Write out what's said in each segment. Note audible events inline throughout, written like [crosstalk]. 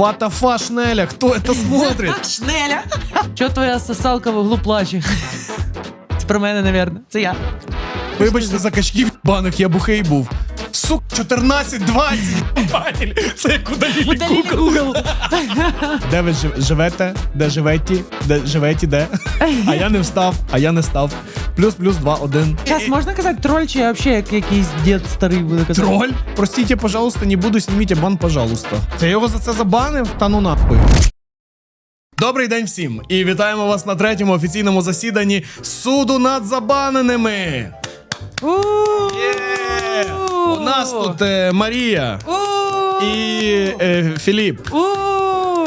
Ватафа Шнеля, кто это смотрит? [laughs] Шнеля! Чого твоя сосалка в углу плаче? Це про мене, напевно. Це я. Вибачте за качків банок, я бухий був. Сук, 14-20, батель. Це удалили Удалили Google. Де ви жив- живете? Де живете? Де живете, де? [laughs] А я не встав, а я не став. Плюс, плюс, два, один. Зараз можна казати троль, чи взагалі як якийсь дід старий буде казати? Троль? Простите, пожалуйста, не буду, снимите бан, пожалуйста. Це його за це забанив? Та ну нахуй. Добрий день всім і вітаємо вас на третьому офіційному засіданні суду над забаненими. У нас тут е, Марія і е, Філіп.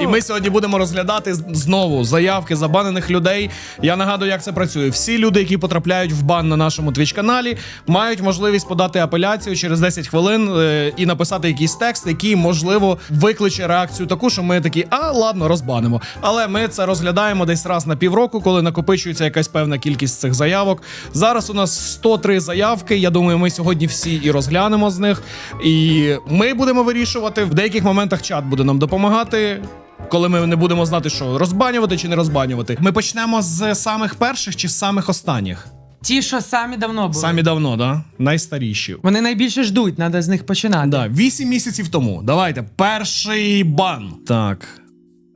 І ми сьогодні будемо розглядати знову заявки забанених людей. Я нагадую, як це працює. Всі люди, які потрапляють в бан на нашому твіч каналі, мають можливість подати апеляцію через 10 хвилин е, і написати якийсь текст, який можливо викличе реакцію таку, що ми такі, а ладно, розбанимо. Але ми це розглядаємо десь раз на півроку, коли накопичується якась певна кількість цих заявок. Зараз у нас 103 заявки. Я думаю, ми сьогодні всі і розглянемо з них. І ми будемо вирішувати. В деяких моментах чат буде нам допомагати. Коли ми не будемо знати, що розбанювати чи не розбанювати. Ми почнемо з самих перших чи з самих останніх? Ті, що самі давно були. Самі давно, да? Найстаріші. Вони найбільше ждуть, треба з них починати. Да, Вісім місяців тому. Давайте. Перший бан. Так.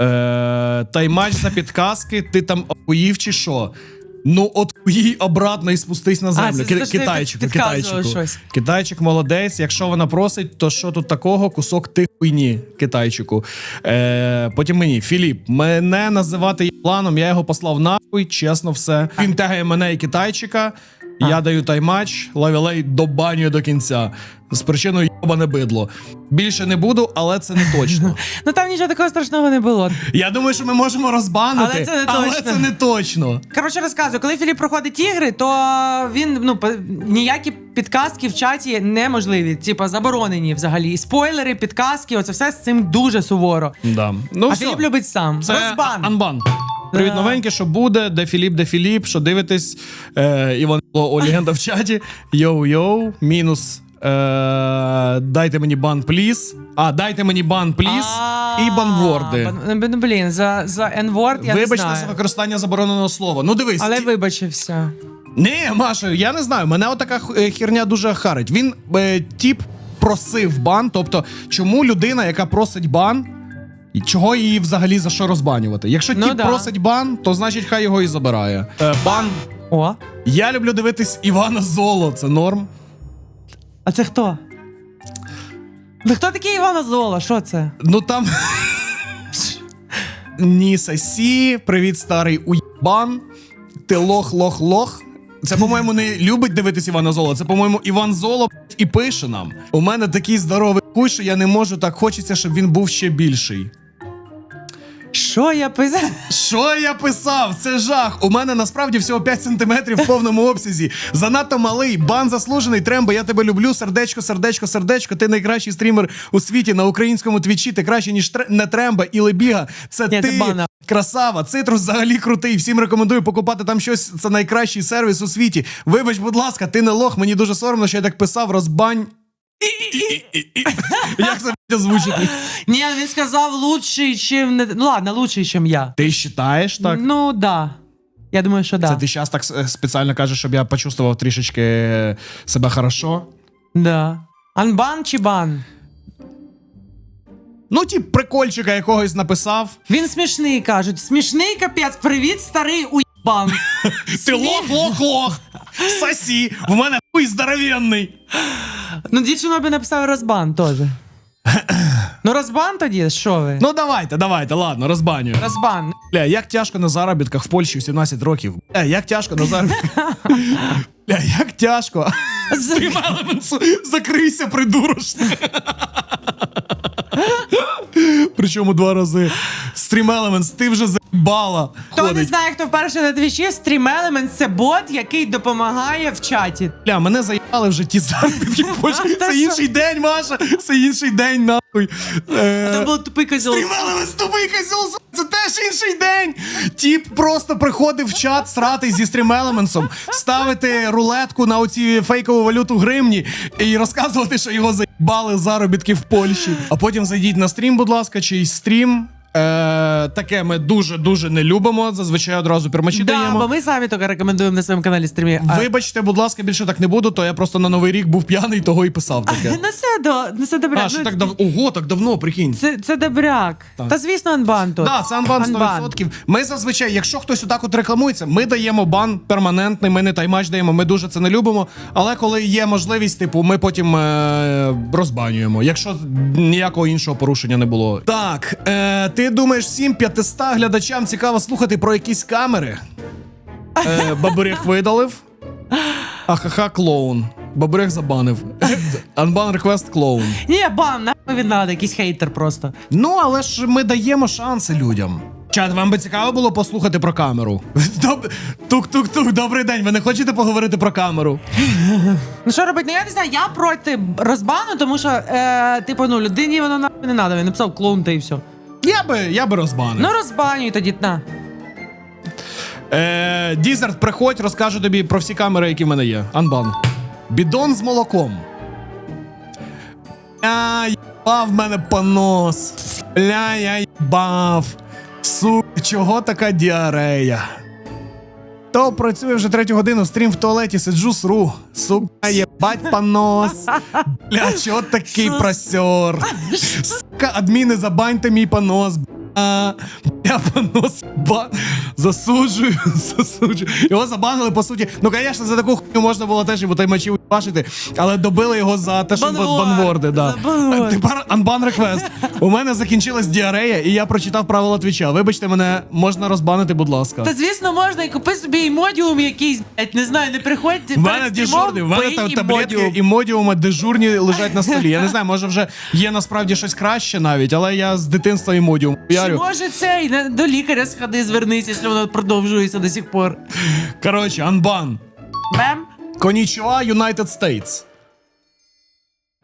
Е, таймач за підказки. Ти там охуїв чи що? Ну, от їй обратно і спустись на землю. це Ки- те, ти Китайчику, щось. Китайчик молодець. Якщо вона просить, то що тут такого? Кусок ти хуйні, китайчику. Е, потім мені, Філіп, мене називати планом, я його послав нахуй, чесно все. Він тягає мене і китайчика. Я даю таймач, лавілей добанює до кінця. З причиною йобане бидло. Більше не буду, але це не точно. [laughs] Ну там нічого такого страшного не було. Я думаю, що ми можемо розбанити, Але це не але точно. це не точно. Коротше, розказую, коли Філіп проходить ігри, то він ну ніякі підказки в чаті неможливі, типа заборонені взагалі. І спойлери, підказки, оце все з цим дуже суворо. Да. Ну, а все. Філіп любить сам. Це Розбан. анбан. Привіт, Да. новеньке, що буде, де Філіп, де Філіп, що дивитесь. Е, Іван о, легенда в чаті. Йоу-йоу, мінус. Е, дайте мені бан, пліз. А, дайте мені бан, пліз. І банворди. Бан- ну, Блін, за, за N-word я Вибачте не за знаю. використання забороненого слова. Ну дивись. Але ті- вибачився. Ні, Маша, я не знаю. Мене отака х- е, херня дуже харить. Він е, тіп просив бан. Тобто, чому людина, яка просить бан, і чого її взагалі за що розбанювати? Якщо Ну тіп да. просить бан, то значить хай його і забирає. Е, бан. О, Я люблю дивитись Івана Золо, це норм. А це хто? Ну хто такий Івана Зола? Що це? Ну там. [laughs] Ні, сасі, привіт, старий уєбан. Ти лох, лох, лох. Це, по-моєму, не любить дивитись Івана Золо. Це, по-моєму, Іван Золо і пише нам. У мене такий здоровий хуй, що я не можу так хочеться, щоб він був ще більший. Що я писав? Що я писав? Це жах. У мене насправді всього 5 сантиметрів в повному обсязі. Занадто малий, бан заслужений. Трембо, я тебе люблю. Сердечко, сердечко, сердечко. Ти найкращий стрімер у світі на українському твічі. Ти краще, ніж Тре- не Тремба і Лебіга. Це Ні, ти це бана. красава. Цитрус взагалі крутий. Всім рекомендую покупати там щось. Це найкращий сервіс у світі. Вибач, будь ласка, ти не лох. Мені дуже соромно, що я так писав. Розбань. Як це блядь, звучить? Ні, він сказав лучший, чим не. Ну ладно, лучший, чим я. Ти вважаєш так? Ну да. Я думаю, що да. Це ти зараз так е, спеціально кажеш, щоб я почувствував трішечки е, себе хорошо. Да. Анбан чи бан? Ну, ті прикольчика якогось написав. Він смішний, кажуть. Смішний капець. Привіт, старий уєбан. [laughs] Ти лох, лох, лох. Сосі, в мене хуй здоровенний. Ну, дівчина би написав розбан теж. [coughs] Ну, розбан тоді, що ви? Ну давайте, давайте, ладно, розбанюю. Розбан. Бля, як тяжко на заробітках в Польщі у 17 років. Бля, як тяжко на заробітках. [laughs] Бля, як тяжко. Стрім Елементсу, закрийся, придурочне. [laughs] Причому два рази. Стрім Elements, ти вже заебись бала. Хто не ходить. знає, хто вперше на твічі, Stream Elements – це бот, який допомагає в чаті. Бля, мене заїбали вже ті заробітки [laughs] Це інший день, Маша. Це інший день, нахуй. Е, Це був тупий козьол. Стрімали тупий козьол, це теж інший день. Тіп просто приходив в чат срати зі стрімелементсом, ставити рулетку на оці фейкову валюту гривні і розказувати, що його заїбали заробітки в Польщі. А потім зайдіть на стрім, будь ласка, чийсь стрім. Е, таке ми дуже дуже не любимо. Зазвичай одразу пермачі Да, даємо. бо ми самі тільки рекомендуємо на своєму каналі стрімі. А- Вибачте, будь ласка, більше так не буду, то я просто на новий рік був п'яний, того і писав таке. Ну це до ну це добряк. А, що Ну, так дав... Ого, так давно, прикинь. Це, це добряк. Так. Та звісно, анбан тут. Да, це анбан 100%. Ми зазвичай, якщо хтось отак от рекламується, ми даємо бан перманентний, ми не таймач даємо, ми дуже це не любимо. Але коли є можливість, типу, ми потім е- розбанюємо, якщо ніякого іншого порушення не було. Так, е- ти думаєш, всім 500 глядачам цікаво слухати про якісь камери? Е- Бабурєх видалив. Ахаха, клоун. Бабурєх забанив. Анбан реквест клоун. Ні, бам, нахуй він надо, якийсь хейтер просто. Ну, але ж ми даємо шанси людям. Чат, вам би цікаво було послухати про камеру. [laughs] Доб... Тук-тук-тук, добрий день. Ви не хочете поговорити про камеру? Ну що робити? Ну я не знаю, я проти розбану, тому що, е, типу, ну, людині воно нахуй не надо. Він написав клоун та і все. Я би, я би розбанив. Ну розбанюй тоді, на. Е, Дізерт, приходь, розкажу тобі про всі камери, які в мене є. Анбан. Бідон з молоком. Я їбав мене понос. Бля, я їбав. Сука, чого така діарея? То працює вже третю годину, стрім в туалеті, сиджу сру. Сука, єбать понос. Бля, чого такий просьор? Сука, адміни, забаньте мій понос. Бля, я понос ба... засуджую, [laughs] засуджую. Його забанили, по суті. Ну, звісно, за таку хуйню можна було теж йому таймачів бачити, але добили його за те, що Банвор, банворди. Да. за банвор. Тепер анбан реквест. У мене закінчилась діарея, і я прочитав правила твіча. Вибачте мене, можна розбанити, будь ласка. Та звісно, можна і купи собі імодіум якийсь, блядь, не знаю, не приходь. В мене дежурний, в мене там таблетки і модіуми дежурні лежать на столі. Я не знаю, може вже є насправді щось краще навіть, але я з дитинства і модіум Чи може цей на- до лікаря сходи, звернись, якщо воно продовжується до сих пор. Коротше, анбан. Бем? Конічуа, United States.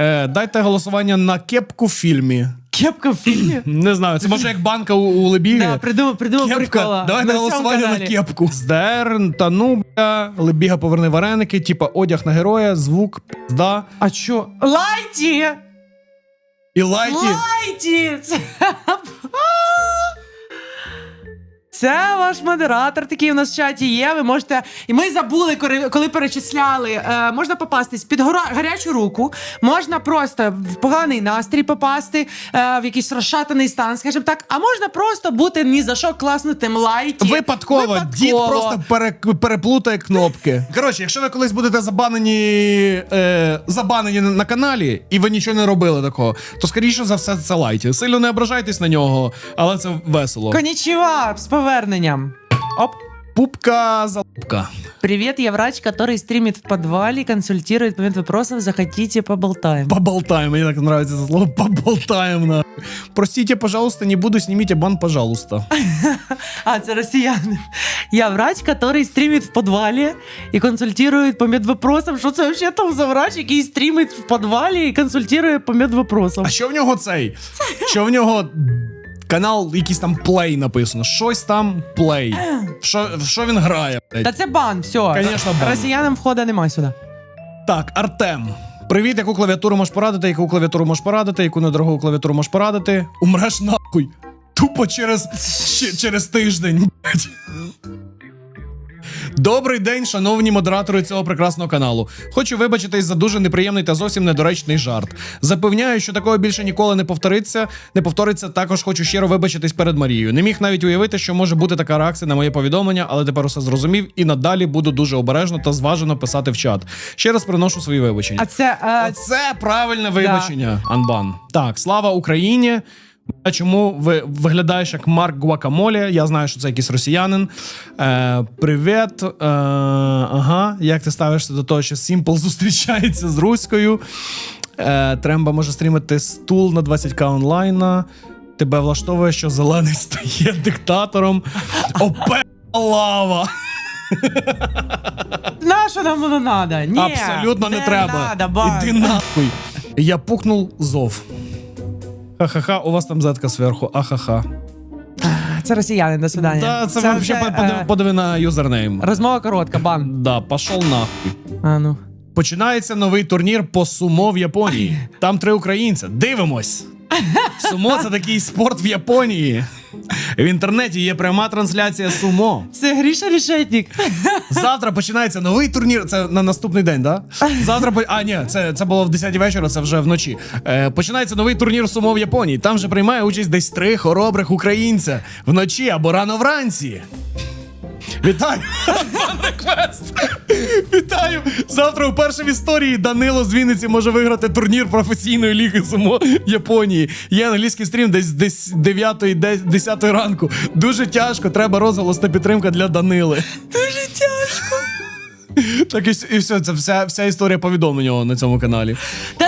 Е, дайте голосування на кепку в фільмі. Кепка в фільмі? [clears throat] Не знаю, це може як банка у, у Лебіги. Да, придумав, придумав Кепка. прикола. Давайте На голосування на кепку. Здерн, та ну, бля, Лебіга поверни вареники, типа одяг на героя, звук, пізда. А що? Лайті! І лайки. Лайті! Це... [laughs] Це ваш модератор, такий у нас в чаті є. Ви можете. І ми забули, коли, коли перечисляли. Е, можна попастись під гора... гарячу руку, можна просто в поганий настрій попасти, е, в якийсь розшатаний стан, скажімо так. А можна просто бути ні за що класнутим лайті. Випадково. дід просто пере, переплутає кнопки. Коротше, якщо ви колись будете забанені, е, забанені на, на каналі, і ви нічого не робили такого, то скоріше за все це лайті. Сильно не ображайтесь на нього, але це весело. Конічева, з поверненням. Оп. Пупка залупка. Привет, я врач, который стримит в подвале, консультирует по момент вопросов. Захотите, поболтаем. Поболтаем, мне так нравится это слово. Поболтаем, на. Простите, пожалуйста, не буду, снимите бан, пожалуйста. [laughs] А, це росіяни. Я врач, который стримит в подвале и консультирует по медвопросам. Що це вообще там за врач, який стрімить в подвалі і консультирує по медвопросам? А що в нього цей? Що в нього канал, якийсь там плей написано? Щось там плей. Що, що він грає? блядь? Та це бан, все. Конечно, бан. Росіянам входа немає сюди. Так, Артем. Привіт, яку клавіатуру можеш порадити, яку клавіатуру можеш порадити, яку недорогу клавіатуру можеш порадити. Умреш нахуй. Тупо через, ще- через тиждень. блядь. Добрий день, шановні модератори цього прекрасного каналу. Хочу вибачитись за дуже неприємний та зовсім недоречний жарт. Запевняю, що такого більше ніколи не повториться. Не повториться. Також хочу щиро вибачитись перед Марією. Не міг навіть уявити, що може бути така реакція на моє повідомлення, але тепер усе зрозумів і надалі буду дуже обережно та зважено писати в чат. Ще раз приношу свої вибачення. А це. е, Оце правильне вибачення, Анбан. Так, слава Україні. А чому ви виглядаєш як Марк Гуакамолі? Я знаю, що це якийсь росіянин. Е, привіт. Е, ага. Як ти ставишся до того, що Сімпл зустрічається з руською? Е, Тремба може стрімити стул на 20к онлайна. тебе влаштовує, що зелений стає диктатором. Опе лава. На що нам воно надо? Ні, Абсолютно не, треба. Надо. Іди нахуй. Я пукнув зов. Ха-ха-ха, у вас там зетка зверху. Ахаха. Це росіяни, до свидання. Да, це, це вообще е, подиви, подиви на юзернейм. Розмова коротка, бан. Да, пошов нахуй. А, ну. Починається новий турнір по сумо в Японії. [laughs] Там три українця. Дивимось. Сумо це такий спорт в Японії. В інтернеті є пряма трансляція сумо. Це Гріша Рішетнік. Завтра починається новий турнір. Це на наступний день, да? Завтра по- а ні, це, це було в 10 вечора, це вже вночі. Е, починається новий турнір сумо в Японії. Там же приймає участь десь три хоробрих українця вночі або рано вранці. Вітаю! Реквест! Вітаю! Завтра вперше в історії Данило з Вінниці може виграти турнір професійної ліги сумо Японії. Є англійський стрім десь десь 9 10 ранку. Дуже тяжко, треба розголос та підтримка для Данили. Дуже тяжко. Так і, і все, це вся, вся історія повідомлення на цьому каналі. Та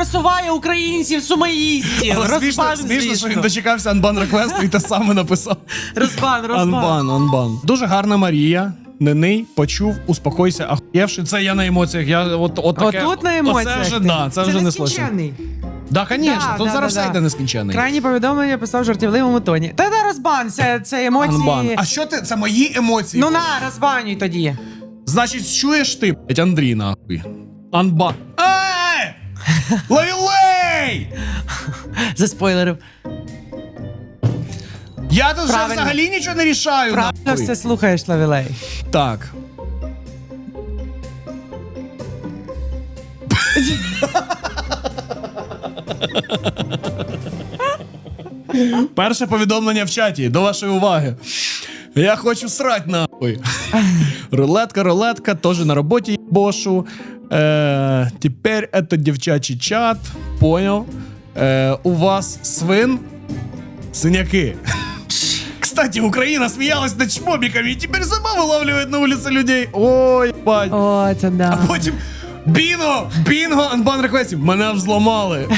просуває українців, сумоїстів. Але смішно, Розбан, смішно, що він дочекався анбан реквесту і те саме написав. Розбан, розбан. Анбан, анбан. Дуже гарна Марія. Нений почув, успокойся, ахуєвши. Це я на емоціях. Я от, от таке, Отут на емоціях. Оце вже, ти. да, це, вже не слышно. нескінченний. Да, звісно, Да, тут да, зараз да, все да. йде нескінчений. Крайні повідомлення писав в жартівливому тоні. Та да розбан, це, це емоції. Анбан. А що ти? Це мої емоції. Ну на, розбанюй тоді. Значить, чуєш ти, блядь, Андрій, нахуй. Анбан. Ей! Ловілей! Заспойлерив. Я тут вже Правильно. взагалі нічого не рішаю. Правильно нахуй. все слухаєш, Лавілей. Так. Перше повідомлення в чаті до вашої уваги. Я хочу срать нахуй. Рулетка, рулетка, тоже на роботі бошу. Е, теперь это девчачий чат. Понял. Е, у вас свин синяки. Кстати, Украина смеялась над чмобиками и теперь сама вылавливает на улице людей. Ой, бать. О, це да. А потім Бінго! Бінго! Анбан реквестів! Мене взламали.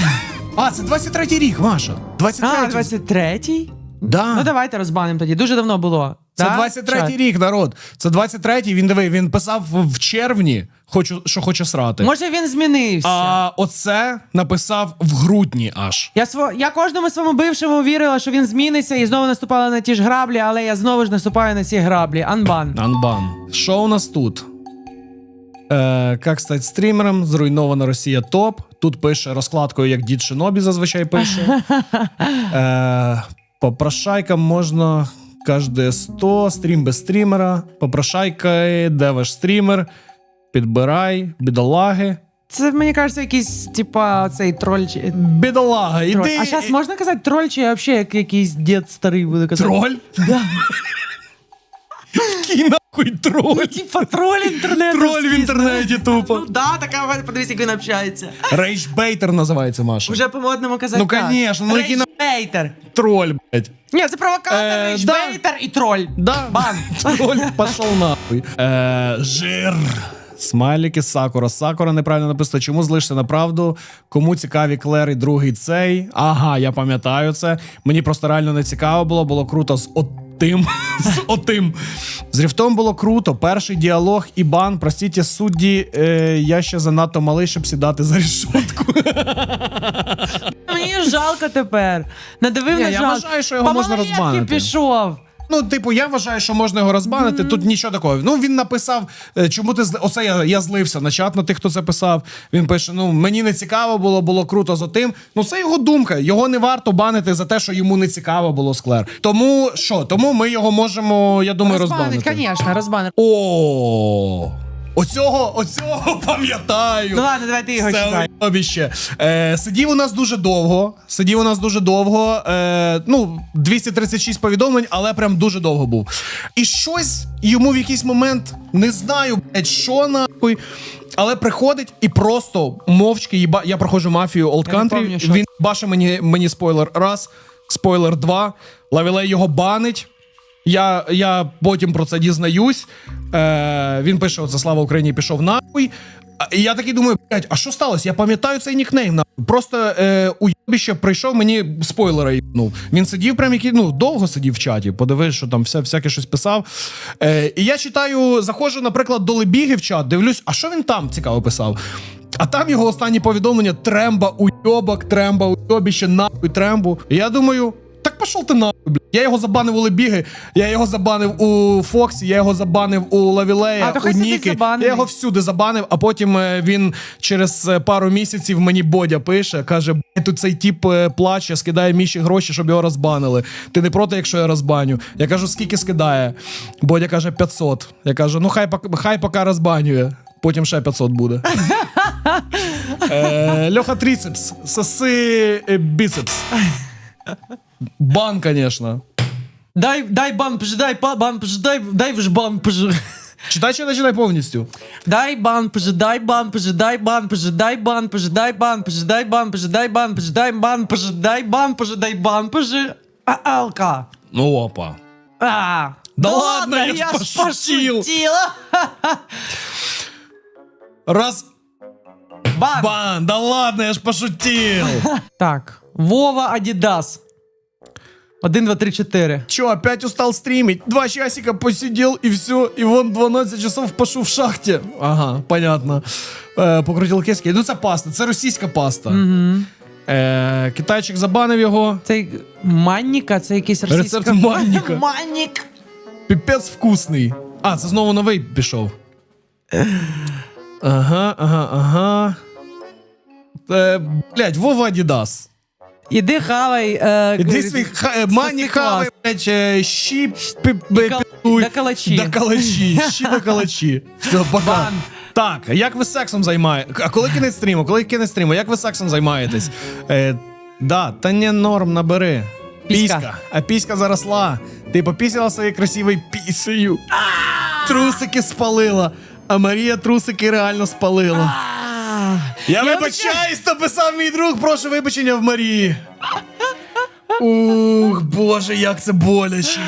А, це 23-й рік, Маша. 23-й. А, 23-й? Да. Ну давайте розбанимо тоді. Дуже давно було. Це Да? 23-й рік, народ. Це 23-й, він диви, він писав в червні, хочу, що хоче срати. Може він змінився. А оце написав в грудні аж. Я сво... я кожному своєму бившому вірила, що він зміниться і знову наступала на ті ж граблі, але я знову ж наступаю на ці граблі. Анбан. Анбан. Що у нас тут? Е, як стати стрімером? Зруйнована Росія топ. Тут пише розкладкою, як дід Шинобі зазвичай пише. [laughs] Е, попрошайкам можна кожне 100, стрім без стрімера. Попрошайка, де ваш стрімер? Підбирай, бідолаги. Це мені кажеться, якийсь, типа, цей троль. чи- Бідолага, троль. іди. А зараз можна казати троль, чи я взагалі як якийсь дід старий буде казати? Троль? Да. Який нахуй троль? Ну, типа троль інтернету. Троль в інтернеті тупо. Ну да, така, подивись, як він общається. Рейджбейтер називається Маша. Уже по-модному казати. Ну, конечно, ну, які на- Рейджбейтер. Троль, блядь. Ні, це провокатор, Е, рейджбейтер і троль. Да. Бан. [laughs] Троль пошел нахуй. Е, жир. Смайлики, Сакура. Сакура неправильно написано. Чому злишся на правду? Кому цікаві Клер і другий цей? Ага, я пам'ятаю це. Мені просто реально не цікаво було, було круто з отим. [laughs] з отим. З Ріфтом було круто. Перший діалог і бан. Простіть, судді, е, я ще занадто малий, щоб сідати за рішотку. Мені жалко тепер. Надавив Ні, на я жалко. вважаю, що його По можна малолетки розбанити. пішов. Ну, типу, я вважаю, що можна його розбанити. Тут нічого такого. Ну, він написав, е, чому ти зли... Оце я, я злився на чат на тих, хто це писав. Він пише: ну мені не цікаво було, було круто за тим. Ну, це його думка. Його не варто банити за те, що йому не цікаво було склер. Тому що? Тому ми його можемо, я думаю, Розбанить, розбанити. звісно, розбанити. О, оцього, оцього [laughs] пам'ятаю. Ну ладно, давай ти його читай. обіще. Е, сидів у нас дуже довго. Сидів у нас дуже довго. Е, ну, 236 повідомлень, але прям дуже довго був. І щось йому в якийсь момент не знаю, блядь, що нахуй. Але приходить і просто мовчки їба. Я проходжу мафію Old Я не Country. пам'ятаю, що Він бачить мені, мені спойлер раз, спойлер два. Лавілей його банить. Я, я потім про це дізнаюсь. Е, він пише: оце слава Україні пішов нахуй. І я такий думаю, блядь, а що сталося? Я пам'ятаю цей нікнейм. нахуй. Просто е, уйобіще прийшов, мені спойлера їбнув. Він сидів прям який, ну, довго сидів в чаті, подивись, що там все, всяке щось писав. Е, і я читаю, заходжу, наприклад, до Лебіги в чат, дивлюсь, а що він там цікаво писав? А там його останні повідомлення: Тремба, уйобок, тремба, уйобіще, нахуй, трембу. І я думаю. Так пішов ти нахуй, блядь. Я його забанив у Лебіги, я його забанив у Фоксі, я його забанив у Лавілея, у Ніки. Я його всюди забанив, а потім е, він через е, пару місяців мені Бодя пише, каже: «Блядь, тут цей тіп е, плаче, скидає міші гроші, щоб його розбанили. Ти не проти, якщо я розбаню? Я кажу, скільки скидає? Бодя каже, 500. Я кажу, ну хай, хай поки розбанює. Потім ще 500 буде. [laughs] Льоха трицепс, соси біцепс. Бан, конечно. Дай, дай бан, дай па- бан, дай, дай ж бан. Читай чи не читай повністю. Дай бан, дай бан, дай бан, дай бан, дай бан, дай бан, дай бан, дай бан, дай бан, дай бан. А, алка. Ну опа. А. Да ладно, я пошутил. Раз. Бан. Бан, да ладно, я ж пошутил. Так, Вова Адидас. Один, два, три, чотири. Че, опять устал стримить? Два часика посидел и все, и вон 12 часов пошу в шахте. Ага, понятно. Е, покрутил киски. Ну це паста, це російська паста. Угу. Е, китайчик забанив його. Цей манніка, це якийсь російська... Рецепт манніка. [laughs] Маннік. Піпець вкусний. А, це знову новий пішов. Ага, ага, ага. Е, блять, Вова Адідас. Іди хавай. Е, Іди свій ха- е, мані хавай, блять, е, щі пи- пи- кал- питуй. да калачі. Да калачі, щі да калачі. Все, пока. Бан. Так, а як ви сексом займаєтесь? А коли кінець стріму? Коли кінець стріму? Як ви сексом займаєтесь? Е, да, та не норм, набери. Піська. А піська заросла. Ти попісила своєю красивою пісею. Трусики спалила. А Марія трусики реально спалила. Я Я вибачаюсь, то писав мій друг, прошу вибачення в Марії. Ух, боже, як це боляче.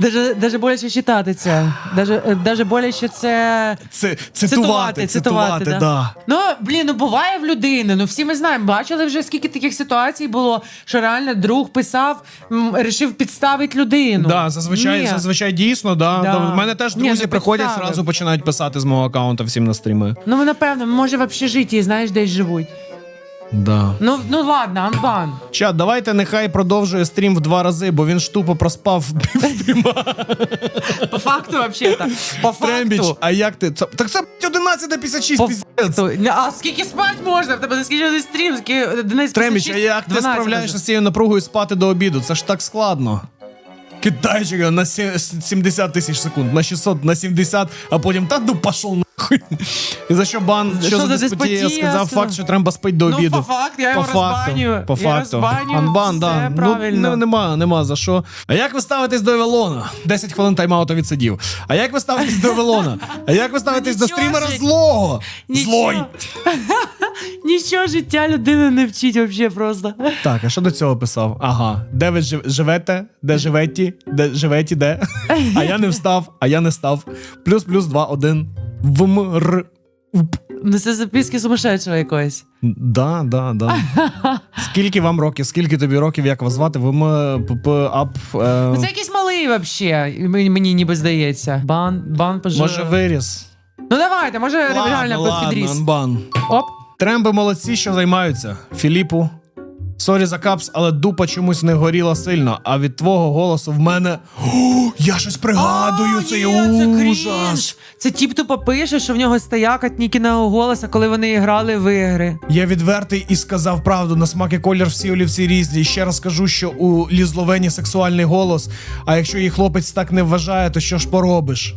Даже, даже боляче читати це. Даже, е, даже боляче це. Це цитувати, Цитувати, цитувати, да. да. Ну, блін, ну буває в людини. Ну всі ми знаємо, бачили вже скільки таких ситуацій було, що реально друг писав, м, рішив підставити людину. Да, зазвичай, Ні. зазвичай дійсно, да. Да. да. У мене теж Ні, друзі не приходять, зразу починають писати з мого аккаунта всім на стріми. Ну, напевно, може в общежитті, знаєш, десь живуть. Да. Ну, ну ладно, анбан. Чат, давайте нехай продовжує стрім в два рази, бо він ж тупо проспав півстріма. По факту, взагалі-то. По Трембіч, факту. а як ти? Це- Так це 11.56, По піздець. факту. А скільки спати можна? В тебе скільки стрім? Скільки 11, Трембіч, а як ти 12 справляєшся з цією напругою спати до обіду? Це ж так складно. Китайчика на сі- 70 тисяч секунд, на 600, на 70, а потім та ну пошов нахуй. І за що бан? Що, що за диспутія? Сказав факт, що треба спати до Ну, обіду. по факту, я його розбаню. По Я факту. розбаню, Анбан, да. правильно. Ну, нема, нема за що. А як ви ставитесь до Евелона? 10 хвилин тайм-ауту відсидів. А як ви ставитесь до Евелона? А як ви ставитесь до стрімера злого? Злой. [laughs] [laughs] Нічого життя людини не вчить взагалі просто. Так, а що до цього писав? Ага, де ви жив- живете? Де живеті? Де живеті, де? [laughs] А я не встав, а я не став. Плюс плюс 2, 1. ВМР. Уп. Ну це записки сумасшедшого якогось. Да, да, да. [laughs] Скільки вам років? Скільки тобі років, як вас звати? ВМ ПП ап. е, Ну це якийсь малий взагалі, мені, мені ніби здається. Бан, бан пож... Може виріс. Ну давайте, може реально підріс. анбан. Оп. Тремби молодці, що займаються. Філіпу. Сорі за капс, але дупа чомусь не горіла сильно, а від твого голосу в мене. О, я щось пригадую, А, це є ужас. Це тіп тупо пише, що в нього стояк від Нікіного голоса, коли вони грали в ігри. Я відвертий і сказав правду. На смак і колір всі олівці різні. І ще раз скажу, що у Лізловені сексуальний голос. А якщо її хлопець так не вважає, то що ж поробиш?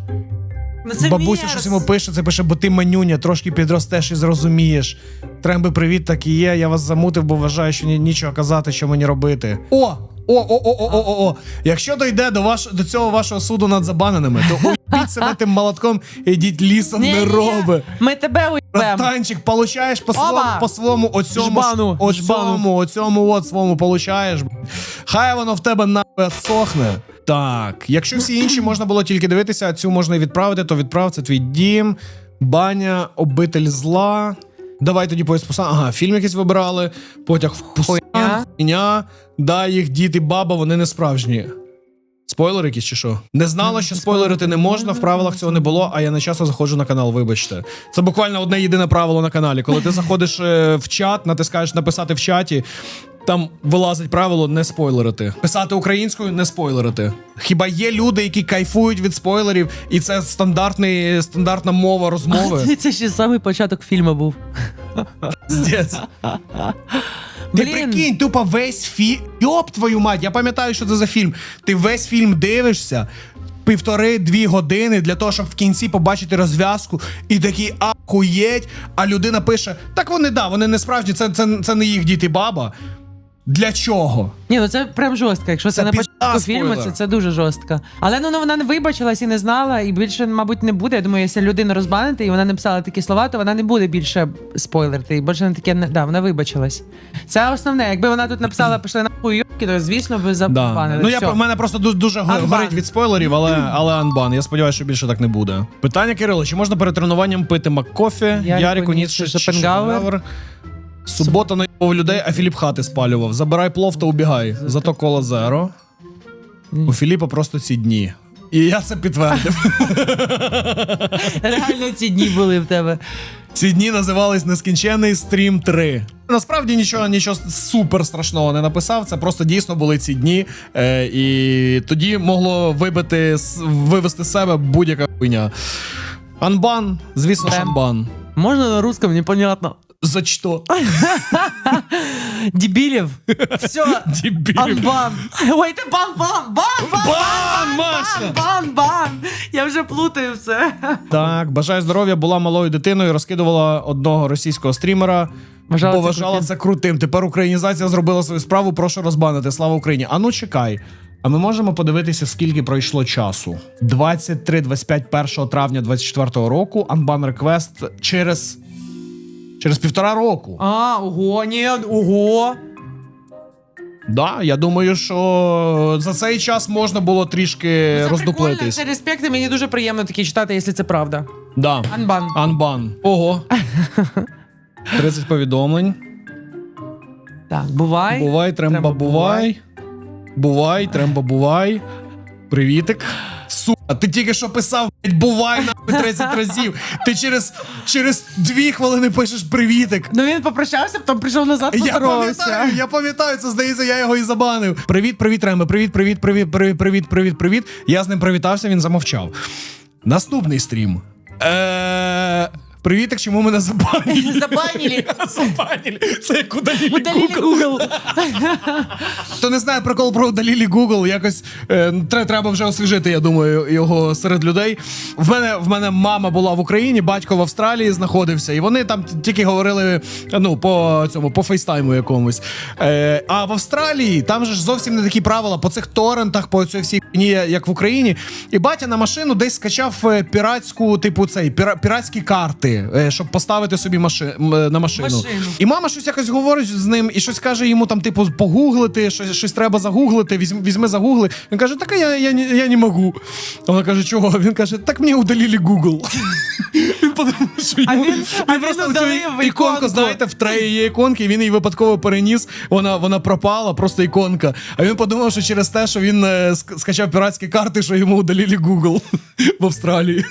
Ну це Бабуся щось йому пише, це пише, бо ти манюня, трошки підростеш і зрозумієш. Тремби, привіт, так і є. Я вас замутив, бо вважаю, що ні, нічого казати, що мені робити. О! О, о, о, о, о, о, о. Якщо дойде до ваш до цього вашого суду над забаненими, то [laughs] уйбіть себе тим молотком і йдіть лісом не Ні-ні-ні, роби. Ми тебе уйбем. Братанчик, получаєш по своєму, по своєму оцьому, ж- жбану. оцьому, оцьому от своєму получаєш. Хай воно в тебе нахуй отсохне. Так, якщо всі інші можна було тільки дивитися, а цю можна і відправити, то відправ це твій дім. Баня, обитель зла. Давай тоді поїзд пусан. Ага, фільм якийсь вибирали. Потяг в пусан, Хуйня. хуйня. Да, їх діти, баба, вони не справжні. Спойлери якісь чи що? Не знала, що спойлерити не можна, в правилах цього не було, а я не часто заходжу на канал, вибачте. Це буквально одне єдине правило на каналі. Коли ти заходиш е, в чат, натискаєш написати в чаті, там вилазить правило не спойлерити. Писати українською не спойлерити. Хіба є люди, які кайфують від спойлерів, і це стандартний, стандартна мова розмови? [laughs] Це ще самий початок фільму був. Здець. Ти Блін. прикинь, тупо весь фільм. Йоп твою мать, я пам'ятаю, що це за фільм. Ти весь фільм дивишся. Півтори-дві години для того, щоб в кінці побачити розв'язку, і такий ахуєть, а людина пише: так вони да, вони не справжні, це, це, це не їх дід і баба. Для чого? Ні, ну це прям жорстко. Якщо це, Це на початку фільму, це, це дуже жорстко. Але ну, ну вона не вибачилась і не знала, і більше, мабуть, не буде. Я думаю, якщо людину розбанити і вона не писала такі слова, то вона не буде більше спойлерити. І більше не таке не да, вона вибачилась. Це основне. Якби вона тут написала пішли на хуйовки, то звісно би Да. забанили. Ну я Всьо. в мене просто дуже, дуже горить від спойлерів, але, але анбан. Я сподіваюся, що більше так не буде. Питання Кирило, чи можна перед тренуванням пити Маккофі? Ярику Ніцше Шопенгауер. Субота наїбав людей, а Філіп хати спалював. Забирай плов та убігай. Зато кола зеро. У Філіпа просто ці дні. І я це підтвердив. [laughs] Реально ці дні були в тебе. Ці дні називались Нескінчений стрім 3. Насправді нічого, нічого супер страшного не написав. Це просто дійсно були ці дні. Е, і тоді могло вибити, вивести з себе будь-яка хуйня. Анбан, звісно, ж анбан. Можна на русском, непонятно. За що? [laughs] Дебілів. Все. Анбан. Ой, ти бан, бан, бан, бан, Бан, Маша! бан. Я вже плутаю все. Так, бажаю здоров'я, була малою дитиною, розкидувала одного російського стрімера. Вважала це вважала крутим. це крутим. Тепер українізація зробила свою справу. Прошу розбанити. Слава Україні. А ну чекай. А ми можемо подивитися, скільки пройшло часу. 23-25 1 травня 24 року. Unban Request через. Через півтора року. А, ого, ні, ого. Да, я думаю, що за цей час можна було трішки Це роздуплитись. Це респект, і мені дуже приємно такі читати, якщо це правда. Да. Анбан. Анбан. Ого. [laughs] 30 повідомлень. Так, бувай. Бувай, тремба, Тремба, бувай. Бувай, тремба, бувай. Привітик. Сука, ти тільки що писав, блядь, бувай нахуй 30 [laughs] разів. Ти через, через дві хвилини пишеш привітик. Ну він попрощався, потім прийшов назад, Я пам'ятаю, я пам'ятаю, це здається, я його і забанив. Привіт, привіт, Реме, привіт, привіт, привіт, привіт, привіт, привіт, привіт. Я з ним привітався, він замовчав. Наступний стрім. Е, Привітик, чому мене забанили? [laughs] Забанили. Забанили. Це як удалили Удалили Google. Google. [laughs] Хто не знає прикол про удалілі Google, якось е, тре- треба вже освіжити, я думаю, його серед людей. В мене в мене мама була в Україні, батько в Австралії знаходився, і вони там т- тільки говорили ну, по цьому, по фейстайму якомусь. Е, а в Австралії там же ж зовсім не такі правила по цих торрентах, по цій всій хуйні, як в Україні. І батя на машину десь скачав е, піратську, типу цей піра- піратські карти, е, щоб поставити собі маши, м, е, на машину. Машину. І мама щось якось говорить з ним і щось каже йому там, типу, погуглити, щось, щось треба загуглити, візьми, візьми загугли. Він каже, так я, я, не- я не можу. Вона каже, чого? Він каже, так мені удалили Google. [laughs] Він подумав, що А йому- він- а він просто удалив цю іконку. іконку, знаєте, в треї є іконки, і він її випадково переніс. Вона, вона пропала, просто іконка. А він подумав, що через те, що він е, ск- скачав піратські карти, що йому удалили Google [laughs] в Австралії.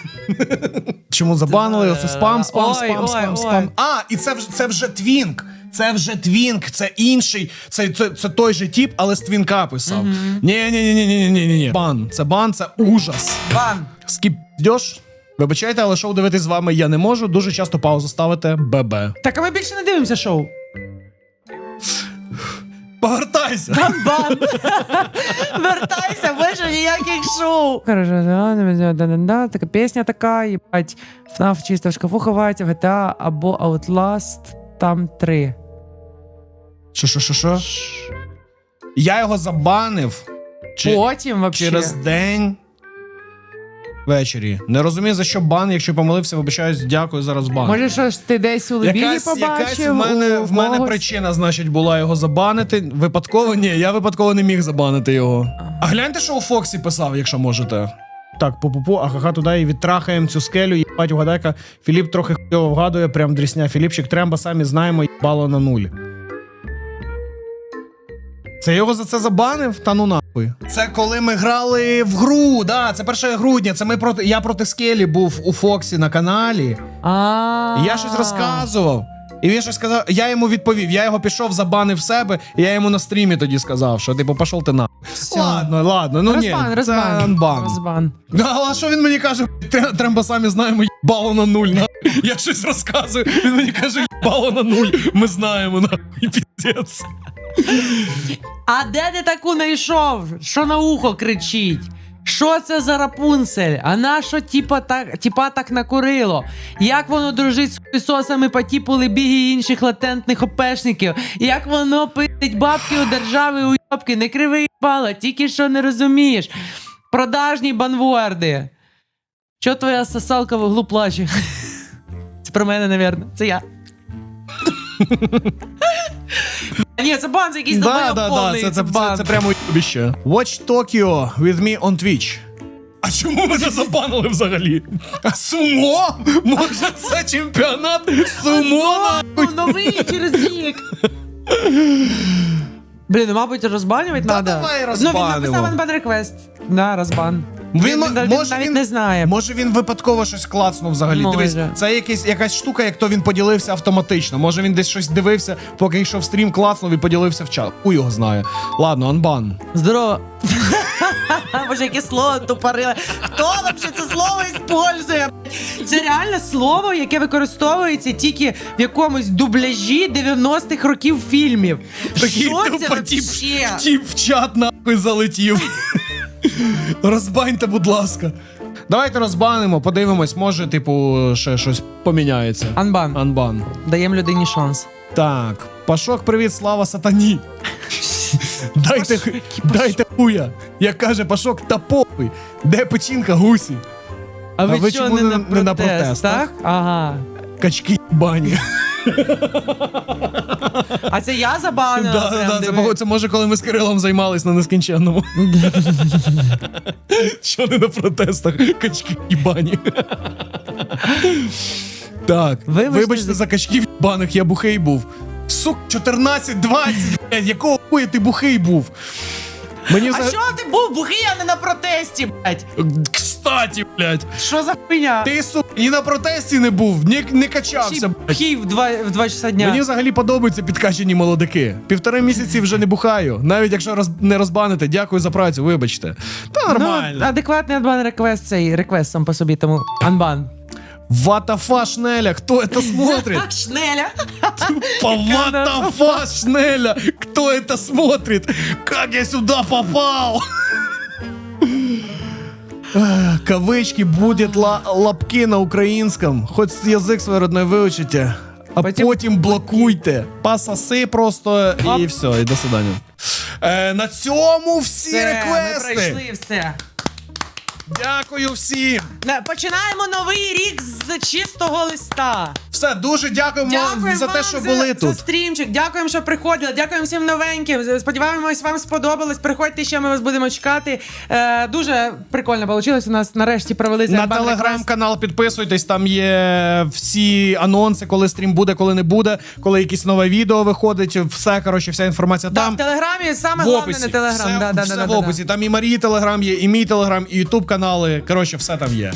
Чому забанили? Оце спам, спам, Ой, спам, ой, спам, ой. спам. А, і це вже це вже твінк. Це вже твінк, це інший, це, це, це той же тип, але з твінка писав. Ні, ні, ні, ні, ні, ні, ні, ні. Бан. Це бан, це ужас. Бан. Скіпдьош. Вибачайте, але шоу дивитись з вами я не можу. Дуже часто паузу ставите. ББ. Так, а ми більше не дивимося шоу. Повертайся! Бан. Вертайся, більше ніяких шоу. Да, да, да, така пісня така, їбать, FNAF чисто в шкафу ховається, в GTA або Outlast, там три. Що, що, що, що? Я його забанив. Чи... Потім вообще. Через день. Ввечері. Не розумію, за що бан, якщо помилився, вибачаюсь, дякую за розбан. Може, що ж ти десь у Лебігі Якась, побачив? якась в мене, у в мене когось? причина, значить, була його забанити. Випадково ні, я випадково не міг забанити його. А гляньте, що у Фоксі писав, якщо можете. Так, пу-пу-пу, ахаха, туди і відтрахаємо цю скелю, їбать, угадайка. Філіп трохи хуйово вгадує, прям дрісня. Філіпчик Тремба, самі знаємо, їбало на нуль. Це його за це забанив? Та ну нахуй. Це коли ми грали в гру, да, це 1 грудня. Це ми проти. Я проти скелі був у Фоксі на каналі. А. Я щось розказував. І він щось сказав, я йому відповів, я його пішов, забанив себе, і я йому на стрімі тоді сказав, що типу, пішов ти на. Всьо. Ладно, ладно, ну розбан, ні, розбан. це анбан. Розбан. Да, а що він мені каже? «Тре- Тремба самі знаємо, їбало на нуль. На. Я щось розказую, він мені каже, їбало на нуль. Ми знаємо, нахуй, піздець. А де ти таку знайшов? Що на ухо кричить? Що це за рапунцель? А на що тіпа так, тіпа так накурило? Як воно дружить з хуйсосами по типу Лебіги і інших латентних опешників? Як воно пить бабки у держави уйобки? Не криви їбала, тільки що не розумієш. Продажні банворди. Що твоя сосалка в углу плаче? [laughs] Це про мене, навірно. Це я. [laughs] Ні, це бан, це якийсь Да, да, да, повний, це, це, це, бан. це прямо уйобище. Watch Tokyo with me on Twitch. А чому мене забанили взагалі? Сумо? Може це чемпіонат сумо? Ну, Новий через рік. Блін, ну, мабуть, розбанювати Та треба. давай Ну, він написав анбан реквест. Да, розбан. Він, Він, мо- він може, навіть він, не знає. може він випадково щось клацнув взагалі. Може. Дивись, це якийсь, якась штука, як то він поділився автоматично. Може він десь щось дивився, поки йшов стрім, клацнув і поділився в чат. У його знає. Ладно, анбан. Здорово. [laughs] Боже, яке слово тупориле. Хто взагалі це слово іспользує? Це реально слово, яке використовується тільки в якомусь дубляжі 90-х років фільмів. Що це тіп, вообще? тіп в чат нахуй залетів. [laughs] Розбаньте, будь ласка. Давайте розбанимо, подивимось, може, типу, ще щось поміняється. Анбан. Анбан. Даємо людині шанс. Так, Пашок, привіт, слава сатані. Дайте, дайте хуя. Як каже Пашок, та похуй. Де печінка гусі? А ви, чому не, не- на не на протестах? протестах? Ага. Качки бані. А це я забанила. Да, прям, да, це, диви. пого- це може, коли ми з Кирилом займались на нескінченному. [laughs] Що не на протестах? Качки бані. Так, Вибачте вибачте за- за качків баних, я бухий був. Сук, 14-20, блядь, якого хуя ти бухий був? Мені А за... що ти був бухий, а не на протесті, блядь? Кстати, блядь, Що за хуйня? ти сук, і на протесті не був, не, не качався, блядь. Бухий в 2, в 2 часа дня. Мені взагалі подобаються підкачені молодики. Півтори місяці вже не бухаю. Навіть якщо роз... не розбаните, дякую за працю, вибачте. Та нормально. Ну, адекватний анбан реквест цей реквест сам по собі, тому анбан. Ватафа Шнеля, кто это смотрит? [laughs] Шнеля. По Ватафа Шнеля, кто это смотрит? Как я сюда попал? Эх, Кавычки будет ла- лапки на українському. Хоч язик свій родной вивчите. А Потім- потім, блокуйте. Пасаси просто і Оп. все, і до свидання. Е, на цьому всі Все, ми реквести. пройшли все. Дякую всім. Починаємо новий рік з чистого листа. Все, дуже дякуємо, Дякуємо за те, що за, були за тут. стрімчик. Дякуємо, що приходили. Дякуємо всім новеньким. Сподіваємось, вам сподобалось. Приходьте ще, ми вас будемо чекати. Е, дуже прикольно вийшло. У нас нарешті провели На телеграм-канал підписуйтесь, там є всі анонси, коли стрім буде, коли не буде, коли якесь нове відео виходить. Все, коротше, вся інформація Да, там. в телеграмі саме В головне не телеграм. Все, да, да, все да, в да, да. описі. Там і Марії телеграм є, і мій телеграм, і ютуб канали. Коротше, все там є.